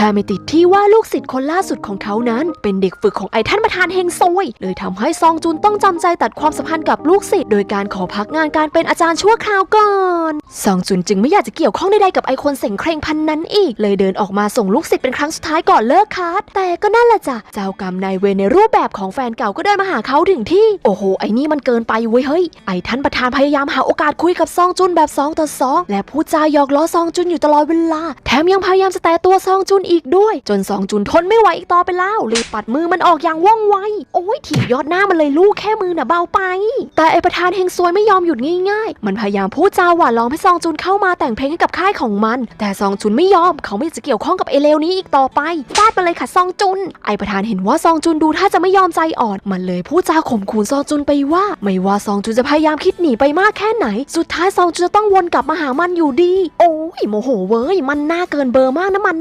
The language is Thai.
แค่ไม่ติดที่ว่าลูกศิษย์คนล่าสุดของเขานั้น เป็นเด็กฝึกของไอ้ท่านประธานเฮงซวยเลยทำให้ซองจุนต้องจำใจตัดความสัมพันธ์กับลูกศิษย์โดยการขอพักงานการเป็นอาจารย์ชั่วคราวก่อนซองจุนจึงไม่อยากจะเกี่ยวข้องใดๆกับไอ้คนเสงเคร่งพันนั้นอีก เลยเดินออกมาส่งลูกศิษย์เป็นครั้งสุดท้ายก่อนเลิกคลาสแต่ก็นั่นแหละจ้ะเจ้ากรรมนายเวรในรูปแบบของแฟนเก่าก็เดินมาหาเขาถึงที่โอ้โหไอ้นี่มันเกินไปเว้ยเฮ้ยไอ้ท่านประธานพยายามหาโอกาสคุยกับซองจุนแบบสองต่อสองและพูดจาหยอกล้อซองจุนอยู่ตลอดเวลา แถมยังพยายามจะแตะตัวซองจุนอีกด้วย จนซองจุนทนไม่ไหวอีกต่อไปแล้วรีบปัดมือมันออกอย่างว่องไว โอ้ยถีบยอดหน้ามันเลยลูกแค่มือน่ะเบาไป แต่ไอประธานเฮงซวยไม่ยอมหยุดง่ายๆ มันพยายามพูดจาหวานล้อมให้ซองจุนเข้ามาแต่งเพลงให้กับค่ายของมัน แต่ซองจุนไม่ยอม เขาไม่อยากจะเกี่ยวข้องกับเอเลวนี้อีกต่อไปฟาดไปเลยค่ะซองจุน ไอประธานเห็นว่าซองจุนดูถ้าจะไม่ยอมใจอ่อน มันเลยพูดจาข่มขู่ซองจุนไปว่า ไม่ว่าซองจุนจะพยายามคิดหนีไปมากแค่ไหน สุดท้ายซองจุนจะต้องวนกลับมาหามันอยู่ดี โอ้ยโมโหเว้ย มันน่าเกินเบอร์มากนะมัน